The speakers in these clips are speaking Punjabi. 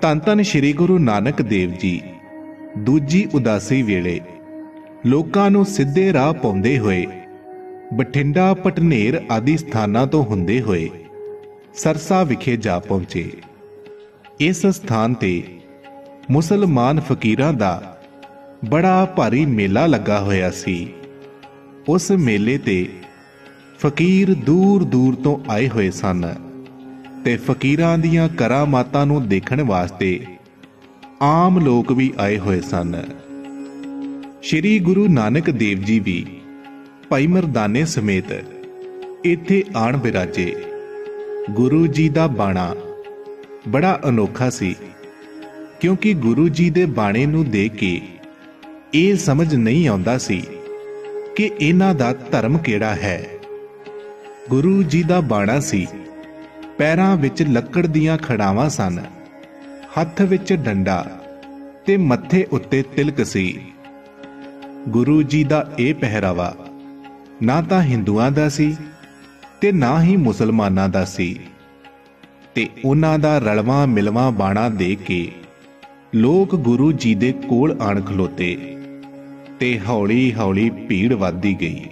ਧੰਨ ਧੰਨ ਸ੍ਰੀ ਗੁਰੂ ਨਾਨਕ ਦੇਵ ਜੀ। ਦੂਜੀ ਉਦਾਸੀ ਵੇਲੇ ਲੋਕਾਂ ਨੂੰ ਸਿੱਧੇ ਰਾਹ ਪਾਉਂਦੇ ਹੋਏ, ਬਠਿੰਡਾ, ਪਟਨੇਰ ਆਦਿ ਸਥਾਨਾਂ ਤੋਂ ਹੁੰਦੇ ਹੋਏ ਸਰਸਾ ਵਿਖੇ ਜਾ ਪਹੁੰਚੇ। ਇਸ ਸਥਾਨ ਤੇ ਮੁਸਲਮਾਨ ਫਕੀਰਾਂ ਦਾ ਬੜਾ ਭਾਰੀ ਮੇਲਾ ਲੱਗਾ ਹੋਇਆ ਸੀ। ਉਸ ਮੇਲੇ ਤੇ ਫਕੀਰ ਦੂਰ ਦੂਰ ਤੋਂ ਆਏ ਹੋਏ ਸਨ। ਤੇ ਫਕੀਰਾਂ ਦੀਆਂ ਕਰਾਮਾਤਾਂ ਨੂੰ ਦੇਖਣ ਵਾਸਤੇ ਆਮ ਲੋਕ ਵੀ ਆਏ ਹੋਏ ਸਨ। ਸ਼੍ਰੀ ਗੁਰੂ ਨਾਨਕ ਦੇਵ ਜੀ ਵੀ ਭਾਈ ਮਰਦਾਨੇ ਸਮੇਤ ਇੱਥੇ ਆਣ ਬਿਰਾਜੇ। ਗੁਰੂ ਜੀ ਦਾ ਬਾਣਾ ਬੜਾ ਅਨੋਖਾ ਸੀ, ਕਿਉਂਕਿ ਗੁਰੂ ਜੀ ਦੇ ਬਾਣੇ ਨੂੰ ਦੇਖ ਕੇ ਇਹ ਸਮਝ ਨਹੀਂ ਆਉਂਦਾ ਸੀ ਕਿ ਇਹਨਾਂ ਦਾ ਧਰਮ ਕਿਹੜਾ ਹੈ। ਗੁਰੂ ਜੀ ਦਾ ਬਾਣਾ ਸੀ ਪੈਰਾਂ ਵਿੱਚ ਲੱਕੜ ਦੀਆਂ ਖੜਾਵਾਂ ਸਨ। ਹੱਥ ਵਿੱਚ ਡੰਡਾ ਤੇ ਮੱਥੇ ਉੱਤੇ ਤਿਲਕ ਸੀ। ਗੁਰੂ ਜੀ ਦਾ ਇਹ ਪਹਿਰਾਵਾ ਨਾ ਤਾਂ ਹਿੰਦੂਆਂ ਦਾ ਸੀ ਤੇ ਨਾ ਹੀ ਮੁਸਲਮਾਨਾਂ ਦਾ ਸੀ। ਤੇ ਉਹਨਾਂ ਦਾ ਰਲਵਾਂ ਮਿਲਵਾਂ ਬਾਣਾ ਦੇ ਕੇ ਲੋਕ ਗੁਰੂ ਜੀ ਦੇ ਕੋਲ ਆਣ ਖਲੋਤੇ ਤੇ ਹੌਲੀ-ਹੌਲੀ ਭੀੜ ਵੱਧਦੀ ਗਈ।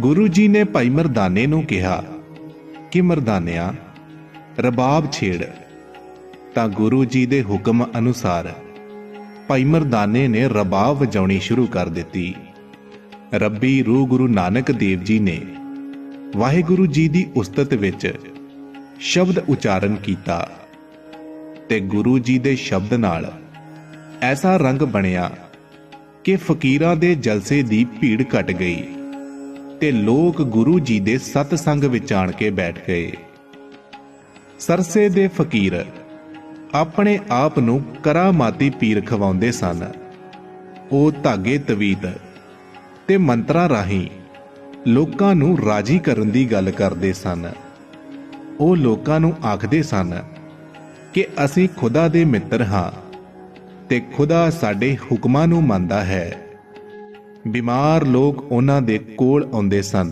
ਗੁਰੂ ਜੀ ਨੇ ਭਾਈ ਮਰਦਾਨੇ ਨੂੰ ਕਿਹਾ ਕਿ ਮਰਦਾਨਿਆ, ਰਬਾਬ ਛੇੜ। ਤਾਂ ਗੁਰੂ ਜੀ ਦੇ ਹੁਕਮ ਅਨੁਸਾਰ ਭਾਈ ਮਰਦਾਨੇ ਨੇ ਰਬਾਬ ਵਜਾਉਣੀ ਸ਼ੁਰੂ ਕਰ ਦਿੱਤੀ। ਰੱਬੀ ਰੂਹ ਗੁਰੂ ਨਾਨਕ ਦੇਵ ਜੀ ਨੇ ਵਾਹਿਗੁਰੂ ਜੀ ਦੀ ਉਸਤਤ ਵਿੱਚ ਸ਼ਬਦ ਉਚਾਰਨ ਕੀਤਾ ਤੇ ਗੁਰੂ ਜੀ ਦੇ ਸ਼ਬਦ ਨਾਲ ਐਸਾ ਰੰਗ ਬਣਿਆ ਕਿ ਫਕੀਰਾਂ ਦੇ ਜਲਸੇ ਦੀ ਭੀੜ ਘਟ ਗਈ। ਤੇ ਲੋਕ ਗੁਰੂ ਜੀ ਦੇ ਸਤ ਸੰਗ ਵਿੱਚ ਆਣ ਕੇ ਬੈਠ ਗਏ। ਸਰਸੇ ਦੇ ਫਕੀਰ ਆਪਣੇ ਆਪ ਨੂੰ ਕਰਾਮਾਤੀ ਪੀਰ ਖਵਾਉਂਦੇ ਸਨ। ਉਹ ਧਾਗੇ ਤਵੀਤ ਤੇ ਮੰਤਰਾਂ ਰਾਹੀਂ ਲੋਕਾਂ ਨੂੰ ਰਾਜੀ ਕਰਨ ਦੀ ਗੱਲ ਕਰਦੇ ਸਨ। ਉਹ ਲੋਕਾਂ ਨੂੰ ਆਖਦੇ ਸਨ ਕਿ ਅਸੀਂ ਖੁਦਾ ਦੇ ਮਿੱਤਰ ਹਾਂ ਤੇ ਖੁਦਾ ਸਾਡੇ ਹੁਕਮਾਂ ਨੂੰ ਮੰਨਦਾ ਹੈ। ਬਿਮਾਰ ਲੋਕ ਉਹਨਾਂ ਦੇ ਕੋਲ ਆਉਂਦੇ ਸਨ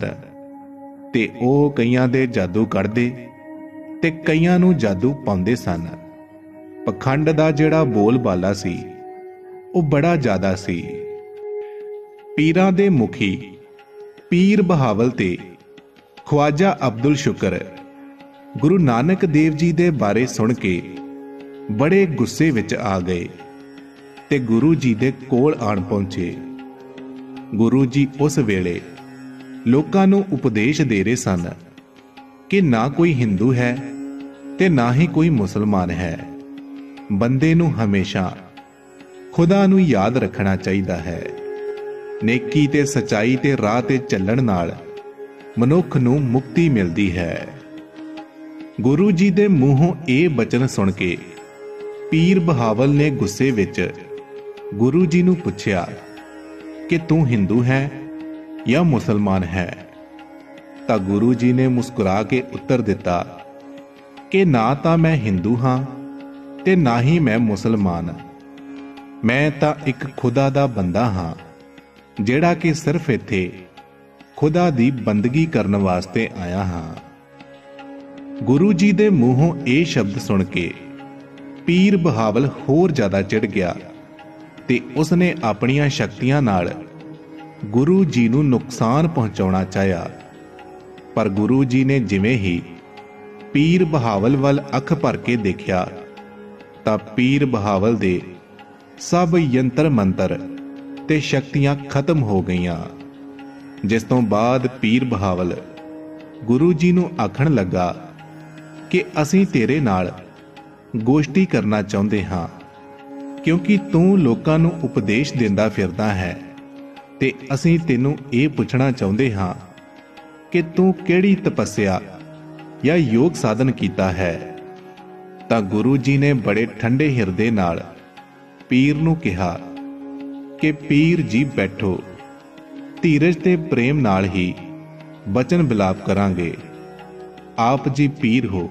ਤੇ ਉਹ ਕਈਆਂ ਦੇ ਜਾਦੂ ਕੱਢਦੇ ਤੇ ਕਈਆਂ ਨੂੰ ਜਾਦੂ ਪਾਉਂਦੇ ਸਨ। ਪਖੰਡ ਦਾ ਜਿਹੜਾ ਬੋਲਬਾਲਾ ਸੀ, ਉਹ ਬੜਾ ਜ਼ਿਆਦਾ ਸੀ। ਪੀਰਾਂ ਦੇ ਮੁਖੀ, ਪੀਰ ਬਹਾਵਲ ਤੇ ਖਵਾਜਾ ਅਬਦੁਲ ਸ਼ੁਕਰ, ਗੁਰੂ ਨਾਨਕ ਦੇਵ ਜੀ ਦੇ ਬਾਰੇ ਸੁਣ ਕੇ ਬੜੇ ਗੁੱਸੇ ਵਿੱਚ ਆ ਗਏ ਤੇ ਗੁਰੂ ਜੀ ਦੇ ਕੋਲ ਆਣ ਪਹੁੰਚੇ। ਗੁਰੂ ਜੀ ਉਸ ਵੇਲੇ ਲੋਕਾਂ ਨੂੰ ਉਪਦੇਸ਼ ਦੇ ਰਹੇ ਸਨ ਕਿ ਨਾ ਕੋਈ ਹਿੰਦੂ ਹੈ ਤੇ ਨਾ ਹੀ ਕੋਈ ਮੁਸਲਮਾਨ ਹੈ। ਬੰਦੇ ਨੂੰ ਹਮੇਸ਼ਾ ਖੁਦਾ ਨੂੰ ਯਾਦ ਰੱਖਣਾ ਚਾਹੀਦਾ ਹੈ। ਨੇਕੀ ਤੇ ਸਚਾਈ ਤੇ ਰਾਹ ਤੇ ਚੱਲਣ ਨਾਲ ਮਨੁੱਖ ਨੂੰ ਮੁਕਤੀ ਮਿਲਦੀ ਹੈ। ਗੁਰੂ ਜੀ ਦੇ ਮੂੰਹੋਂ ਇਹ ਬਚਨ ਸੁਣ ਕੇ ਪੀਰ ਬਹਾਵਲ ਨੇ ਗੁੱਸੇ ਵਿੱਚ ਗੁਰੂ ਜੀ ਨੂੰ ਪੁੱਛਿਆ ਕਿ ਤੂੰ ਹਿੰਦੂ ਹੈ ਜਾਂ ਮੁਸਲਮਾਨ ਹੈ? ਤਾਂ ਗੁਰੂ ਜੀ ਨੇ ਮੁਸਕਰਾ ਕੇ ਉੱਤਰ ਦਿੱਤਾ, ਕਿ ਨਾ ਤਾਂ ਮੈਂ ਹਿੰਦੂ ਹਾਂ ਤੇ ਨਾ ਹੀ ਮੈਂ ਮੁਸਲਮਾਨ। ਮੈਂ ਤਾਂ ਇੱਕ ਖੁਦਾ ਦਾ ਬੰਦਾ ਹਾਂ, ਜਿਹੜਾ ਕਿ ਸਿਰਫ ਇੱਥੇ ਖੁਦਾ ਦੀ ਬੰਦਗੀ ਕਰਨ ਵਾਸਤੇ ਆਇਆ ਹਾਂ। ਗੁਰੂ ਜੀ ਦੇ ਮੂੰਹੋਂ ਇਹ ਸ਼ਬਦ ਸੁਣ ਕੇ ਪੀਰ ਬਹਾਵਲ ਹੋਰ ਜ਼ਿਆਦਾ ਚਿੜ ਗਿਆ। ਤੇ ਉਸਨੇ ਆਪਣੀਆਂ ਸ਼ਕਤੀਆਂ ਨਾਲ ਗੁਰੂ ਜੀ ਨੂੰ ਨੁਕਸਾਨ ਪਹੁੰਚਾਉਣਾ ਚਾਹਿਆ। ਪਰ ਗੁਰੂ ਜੀ ਨੇ ਜਿਵੇਂ ਹੀ ਪੀਰ ਬਹਾਵਲ ਵੱਲ ਅੱਖ ਭਰ ਕੇ ਦੇਖਿਆ, ਤਾਂ ਪੀਰ ਬਹਾਵਲ ਦੇ ਸਭ ਯੰਤਰ ਮੰਤਰ ਤੇ ਸ਼ਕਤੀਆਂ ਖਤਮ ਹੋ ਗਈਆਂ। ਜਿਸ ਤੋਂ ਬਾਅਦ ਪੀਰ ਬਹਾਵਲ ਗੁਰੂ ਜੀ ਨੂੰ ਆਖਣ ਲੱਗਾ ਕਿ ਅਸੀਂ ਤੇਰੇ ਨਾਲ ਗੋਸ਼ਟੀ ਕਰਨਾ ਚਾਹੁੰਦੇ ਹਾਂ। ਕਿਉਂਕਿ ਤੂੰ ਲੋਕਾਂ ਨੂੰ ਉਪਦੇਸ਼ ਦਿੰਦਾ ਫਿਰਦਾ ਹੈ। ਤੇ ਅਸੀਂ ਤੈਨੂੰ ਇਹ ਪੁੱਛਣਾ ਚਾਹੁੰਦੇ ਹਾਂ ਕਿ ਤੂੰ ਕਿਹੜੀ ਤਪੱਸਿਆ ਜਾਂ ਯੋਗ ਸਾਧਨ ਕੀਤਾ ਹੈ? ਤਾਂ ਗੁਰੂ ਜੀ ਨੇ ਬੜੇ ਠੰਡੇ ਹਿਰਦੇ ਨਾਲ ਪੀਰ ਨੂੰ ਕਿਹਾ ਕਿ ਪੀਰ ਜੀ ਬੈਠੋ, ਧੀਰਜ ਤੇ ਪ੍ਰੇਮ ਨਾਲ ਹੀ ਬਚਨ ਬਿਲਾਪ ਕਰਾਂਗੇ। ਆਪ ਜੀ ਪੀਰ ਹੋ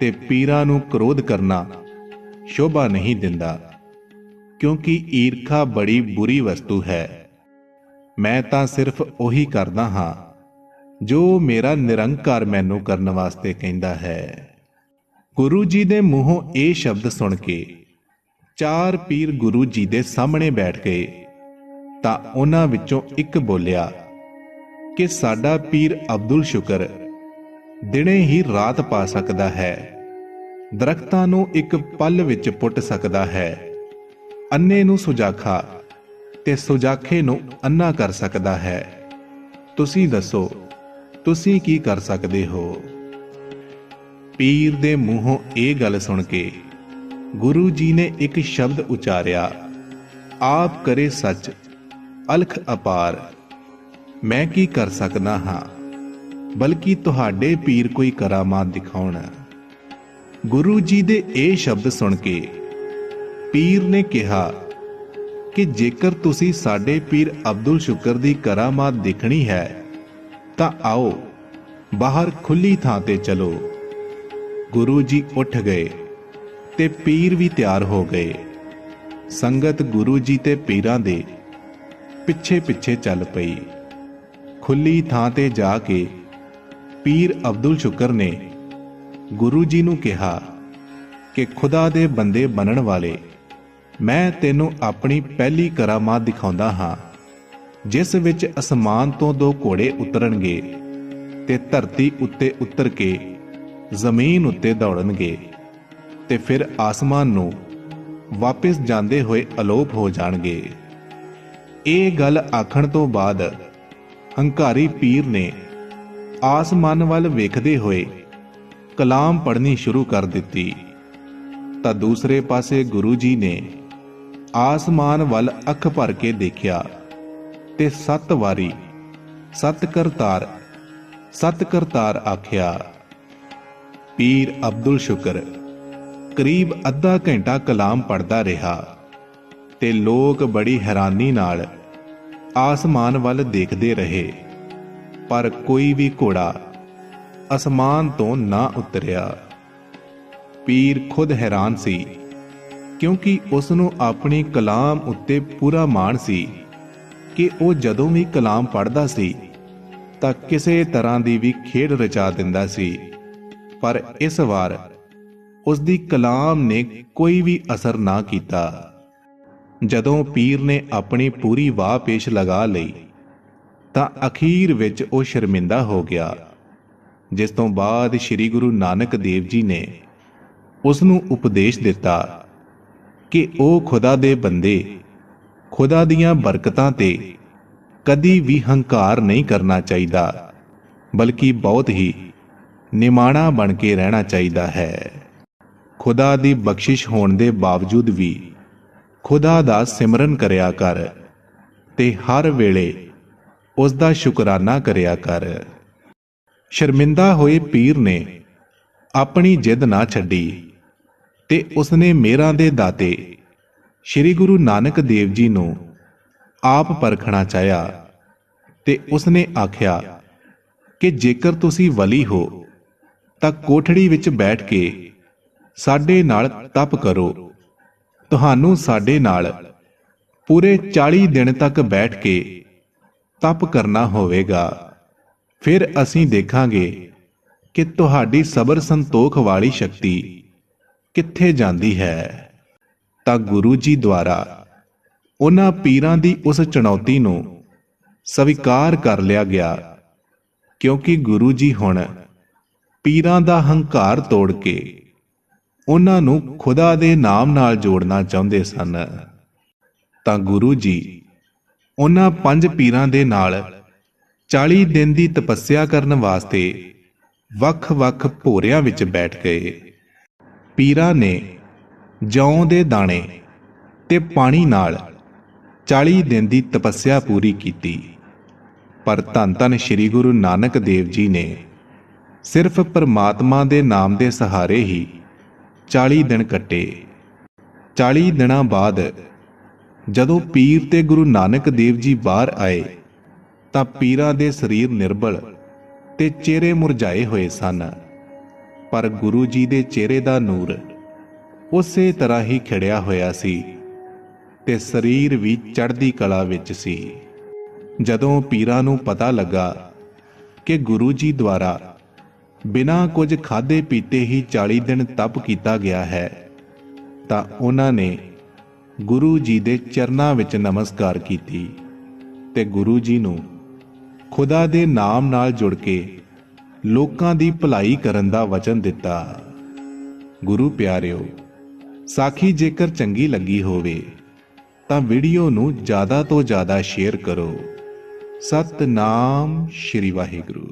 ਤੇ ਪੀਰਾਂ ਨੂੰ ਕ੍ਰੋਧ ਕਰਨਾ ਸ਼ੋਭਾ ਨਹੀਂ ਦਿੰਦਾ, ਕਿਉਂਕਿ ਈਰਖਾ ਬੜੀ ਬੁਰੀ ਵਸਤੂ ਹੈ। ਮੈਂ ਤਾਂ ਸਿਰਫ ਉਹੀ ਕਰਦਾ ਹਾਂ, ਜੋ ਮੇਰਾ ਨਿਰੰਕਾਰ ਮੈਨੂੰ ਕਰਨ ਵਾਸਤੇ ਕਹਿੰਦਾ ਹੈ। ਗੁਰੂ ਜੀ ਦੇ ਮੂੰਹੋਂ ਇਹ ਸ਼ਬਦ ਸੁਣ ਕੇ, ਚਾਰ ਪੀਰ ਗੁਰੂ ਜੀ ਦੇ ਸਾਹਮਣੇ ਬੈਠ ਗਏ। ਤਾਂ ਉਹਨਾਂ ਵਿੱਚੋਂ ਇੱਕ ਬੋਲਿਆ, ਕਿ ਸਾਡਾ ਪੀਰ ਅਬਦੁਲ ਸ਼ੁਕਰ, ਦਿਨੇ ਹੀ ਰਾਤ ਪਾ ਸਕਦਾ ਹੈ। ਦਰਖਤਾਂ ਨੂੰ ਇੱਕ ਪਲ ਵਿੱਚ ਪੁੱਟ ਸਕਦਾ ਹੈ। ਅੰਨੇ ਨੂੰ ਸੁਜਾਖਾ ਤੇ ਸੁਜਾਖੇ ਨੂੰ ਅੰਨਾ ਕਰ ਸਕਦਾ ਹੈ। ਤੁਸੀਂ ਦੱਸੋ, ਤੁਸੀਂ ਕੀ ਕਰ ਸਕਦੇ ਹੋ? ਪੀਰ ਦੇ ਮੂੰਹੋਂ ਇਹ ਗੱਲ ਸੁਣ ਕੇ ਗੁਰੂ ਜੀ ਨੇ ਇੱਕ ਸ਼ਬਦ ਉਚਾਰਿਆ, ਆਪ ਕਰੇ ਸੱਚ, ਅਲਖ ਅਪਾਰ। ਮੈਂ ਕੀ ਕਰ ਸਕਦਾ ਹਾਂ? ਬਲਕਿ ਤੁਹਾਡੇ ਪੀਰ ਕੋਈ ਕਰਾਮਾਤ ਦਿਖਾਉਣਾ। ਗੁਰੂ ਜੀ ਦੇ ਇਹ ਸ਼ਬਦ ਸੁਣ ਕੇ ਪੀਰ ਨੇ ਕਿਹਾ ਕਿ ਜੇਕਰ ਤੁਸੀਂ ਸਾਡੇ ਪੀਰ ਅਬਦੁਲ ਸ਼ੁਕਰ ਦੀ ਕਰਾਮਾਤ ਦੇਖਣੀ ਹੈ, ਤਾਂ ਆਓ ਬਾਹਰ ਖੁੱਲੀ ਥਾਂ ਤੇ ਚਲੋ। ਗੁਰੂ ਜੀ ਉੱਠ ਗਏ ਤੇ ਪੀਰ ਵੀ ਤਿਆਰ ਹੋ ਗਏ। ਸੰਗਤ ਗੁਰੂ ਜੀ ਤੇ ਪੀਰਾਂ ਦੇ ਪਿੱਛੇ ਪਿੱਛੇ ਚੱਲ ਪਈ। ਖੁੱਲੀ ਥਾਂ ਤੇ ਜਾ ਕੇ ਪੀਰ ਅਬਦੁਲ ਸ਼ੁਕਰ ਨੇ ਗੁਰੂ ਜੀ ਨੂੰ ਕਿਹਾ ਕਿ ਖੁਦਾ ਦੇ ਬੰਦੇ ਬਣਨ ਵਾਲੇ, ਮੈਂ ਤੈਨੂੰ ਆਪਣੀ ਪਹਿਲੀ ਕਰਾਮਾਤ ਦਿਖਾਉਂਦਾ ਹਾਂ, ਜਿਸ ਵਿੱਚ ਅਸਮਾਨ ਤੋਂ ਦੋ ਘੋੜੇ ਉਤਰਨਗੇ ਤੇ ਧਰਤੀ ਉੱਤੇ ਉਤਰ ਕੇ ਜ਼ਮੀਨ ਉੱਤੇ ਦੌੜਨਗੇ ਤੇ ਫਿਰ ਆਸਮਾਨ ਨੂੰ ਵਾਪਸ ਜਾਂਦੇ ਹੋਏ ਅਲੋਪ ਹੋ ਜਾਣਗੇ। ਇਹ ਗੱਲ ਆਖਣ ਤੋਂ ਬਾਅਦ ਹੰਕਾਰੀ ਪੀਰ ਨੇ ਆਸਮਾਨ ਵੱਲ ਵੇਖਦੇ ਹੋਏ ਕਲਾਮ ਪੜ੍ਹਨੀ ਸ਼ੁਰੂ ਕਰ ਦਿੱਤੀ। ਤਾਂ ਦੂਸਰੇ ਪਾਸੇ ਗੁਰੂ ਜੀ ਨੇ ਆਸਮਾਨ ਵੱਲ ਅੱਖ ਭਰ ਕੇ ਦੇਖਿਆ ਤੇ ਸੱਤ ਵਾਰੀ ਸਤ ਕਰਤਾਰ ਸਤ ਕਰਤਾਰ ਆਖਿਆ, ਪੀਰ ਅਬਦੁਲ ਸ਼ੁਕਰ, ਕਰੀਬ ਅੱਧਾ ਘੰਟਾ ਕਲਾਮ ਪੜਦਾ ਰਿਹਾ ਤੇ ਲੋਕ ਬੜੀ ਹੈਰਾਨੀ ਨਾਲ ਆਸਮਾਨ ਵੱਲ ਦੇਖਦੇ ਰਹੇ। ਪਰ ਕੋਈ ਵੀ ਘੋੜਾ ਅਸਮਾਨ ਤੋਂ ਨਾ ਉਤਰਿਆ। ਪੀਰ ਖੁਦ ਹੈਰਾਨ ਸੀ, ਕਿਉਂਕਿ ਉਸ ਨੂੰ ਆਪਣੀ ਕਲਾਮ ਉੱਤੇ ਪੂਰਾ ਮਾਣ ਸੀ ਕਿ ਉਹ ਜਦੋਂ ਵੀ ਕਲਾਮ ਪੜ੍ਹਦਾ ਸੀ, ਤਾਂ ਕਿਸੇ ਤਰ੍ਹਾਂ ਦੀ ਵੀ ਖੇਡ ਰਚਾ ਦਿੰਦਾ ਸੀ। ਪਰ ਇਸ ਵਾਰ ਉਸ ਦੀ ਕਲਾਮ ਨੇ ਕੋਈ ਵੀ ਅਸਰ ਨਾ ਕੀਤਾ। ਜਦੋਂ ਪੀਰ ਨੇ ਆਪਣੀ ਪੂਰੀ ਵਾਹ ਪੇਸ਼ ਲਗਾ ਲਈ, ਤਾਂ ਅਖੀਰ ਵਿੱਚ ਉਹ ਸ਼ਰਮਿੰਦਾ ਹੋ ਗਿਆ। ਜਿਸ ਤੋਂ ਬਾਅਦ ਸ੍ਰੀ ਗੁਰੂ ਨਾਨਕ ਦੇਵ ਜੀ ਨੇ ਉਸ ਨੂੰ ਉਪਦੇਸ਼ ਦਿੱਤਾ ਕਿ ਉਹ ਖੁਦਾ ਦੇ ਬੰਦੇ, ਖੁਦਾ ਦੀਆਂ ਬਰਕਤਾਂ ਤੇ ਕਦੀ ਵੀ ਹੰਕਾਰ ਨਹੀਂ ਕਰਨਾ ਚਾਹੀਦਾ, ਬਲਕਿ ਬਹੁਤ ਹੀ ਨਿਮਾਣਾ ਬਣ ਕੇ ਰਹਿਣਾ ਚਾਹੀਦਾ ਹੈ। ਖੁਦਾ ਦੀ ਬਖਸ਼ਿਸ਼ ਹੋਣ ਦੇ ਬਾਵਜੂਦ ਵੀ ਖੁਦਾ ਦਾ ਸਿਮਰਨ ਕਰਿਆ ਕਰ ਤੇ ਹਰ ਵੇਲੇ ਉਸ ਦਾ ਸ਼ੁਕਰਾਨਾ ਕਰਿਆ ਕਰ। ਸ਼ਰਮਿੰਦਾ ਹੋਏ ਪੀਰ ਨੇ ਆਪਣੀ ਜਿੱਦ ਨਾ ਛੱਡੀ ਤੇ ਉਸਨੇ ਮੇਰਾਂ ਦੇ ਦਾਤੇ ਸ੍ਰੀ ਗੁਰੂ ਨਾਨਕ ਦੇਵ ਜੀ ਨੂੰ ਆਪ ਪਰਖਣਾ ਚਾਹਿਆ ਤੇ ਉਸਨੇ ਆਖਿਆ ਕਿ ਜੇਕਰ ਤੁਸੀਂ ਵਲੀ ਹੋ ਤਾਂ ਕੋਠੜੀ ਵਿੱਚ ਬੈਠ ਕੇ ਸਾਡੇ ਨਾਲ ਤਪ ਕਰੋ। ਤੁਹਾਨੂੰ ਸਾਡੇ ਨਾਲ ਪੂਰੇ 40 ਦਿਨ ਤੱਕ ਬੈਠ ਕੇ ਤਪ ਕਰਨਾ ਹੋਵੇਗਾ। ਫਿਰ ਅਸੀਂ ਦੇਖਾਂਗੇ ਕਿ ਤੁਹਾਡੀ ਸਬਰ ਸੰਤੋਖ ਵਾਲੀ ਸ਼ਕਤੀ ਕਿੱਥੇ ਜਾਂਦੀ ਹੈ। ਤਾਂ ਗੁਰੂ ਜੀ ਦੁਆਰਾ ਉਹਨਾਂ ਪੀਰਾਂ ਦੀ ਉਸ ਚੁਣੌਤੀ ਨੂੰ ਸਵੀਕਾਰ ਕਰ ਲਿਆ ਗਿਆ, ਕਿਉਂਕਿ ਗੁਰੂ ਜੀ ਹੁਣ ਪੀਰਾਂ ਦਾ ਹੰਕਾਰ ਤੋੜ ਕੇ ਉਹਨਾਂ ਨੂੰ ਖੁਦਾ ਦੇ ਨਾਮ ਨਾਲ ਜੋੜਨਾ ਚਾਹੁੰਦੇ ਸਨ। ਤਾਂ ਗੁਰੂ ਜੀ ਉਹਨਾਂ ਪੰਜ ਪੀਰਾਂ ਦੇ ਨਾਲ 40 ਦਿਨ ਦੀ ਤਪੱਸਿਆ ਕਰਨ ਵਾਸਤੇ ਵੱਖ-ਵੱਖ ਭੋਰਿਆਂ ਵਿੱਚ ਬੈਠ ਗਏ। ਪੀਰਾਂ ਨੇ ਜੌਂ ਦੇ ਦਾਣੇ ਤੇ ਪਾਣੀ ਨਾਲ 40 ਦਿਨ ਦੀ ਤਪੱਸਿਆ ਪੂਰੀ ਕੀਤੀ। ਪਰ ਧੰਨ ਧੰਨ ਸ੍ਰੀ ਗੁਰੂ ਨਾਨਕ ਦੇਵ ਜੀ ਨੇ ਸਿਰਫ ਪਰਮਾਤਮਾ ਦੇ ਨਾਮ ਦੇ ਸਹਾਰੇ ਹੀ 40 ਦਿਨ ਕੱਟੇ। 40 ਦਿਨਾਂ ਬਾਅਦ ਜਦੋਂ ਪੀਰ ਤੇ ਗੁਰੂ ਨਾਨਕ ਦੇਵ ਜੀ ਬਾਹਰ ਆਏ ਤਾਂ ਪੀਰਾਂ ਦੇ ਸਰੀਰ ਨਿਰਬਲ ਤੇ ਚਿਹਰੇ ਮੁਰਝਾਏ ਹੋਏ ਸਨ। ਪਰ ਗੁਰੂ ਜੀ ਦੇ ਚਿਹਰੇ ਦਾ ਨੂਰ ਉਸੇ ਤਰ੍ਹਾਂ ਹੀ ਖਿੜਿਆ ਹੋਇਆ ਸੀ ਤੇ ਸਰੀਰ ਵੀ ਚੜ੍ਹਦੀ ਕਲਾ ਵਿੱਚ ਸੀ। ਜਦੋਂ ਪੀਰਾਂ ਨੂੰ ਪਤਾ ਲੱਗਾ ਕਿ ਗੁਰੂ ਜੀ ਦੁਆਰਾ ਬਿਨਾਂ ਕੁਝ ਖਾਦੇ ਪੀਤੇ ਹੀ 40 ਦਿਨ ਤਪ ਕੀਤਾ ਗਿਆ ਹੈ, ਤਾਂ ਉਹਨਾਂ ਨੇ ਗੁਰੂ ਜੀ ਦੇ ਚਰਨਾਂ ਵਿੱਚ ਨਮਸਕਾਰ ਕੀਤੀ ਤੇ ਗੁਰੂ ਜੀ ਨੂੰ ਖੁਦਾ ਦੇ ਨਾਮ ਨਾਲ ਜੁੜ ਕੇ ਲੋਕਾਂ ਦੀ ਭਲਾਈ ਕਰਨ ਦਾ ਵਚਨ ਦਿੱਤਾ। ਗੁਰੂ ਪਿਆਰਿਓ, ਸਾਖੀ ਜੇਕਰ ਚੰਗੀ ਲੱਗੀ ਹੋਵੇ, ਤਾਂ ਵੀਡੀਓ ਨੂੰ ਜ਼ਿਆਦਾ ਤੋਂ ਜ਼ਿਆਦਾ ਸ਼ੇਅਰ ਕਰੋ। ਸਤਨਾਮ ਸ਼੍ਰੀ ਵਾਹਿਗੁਰੂ।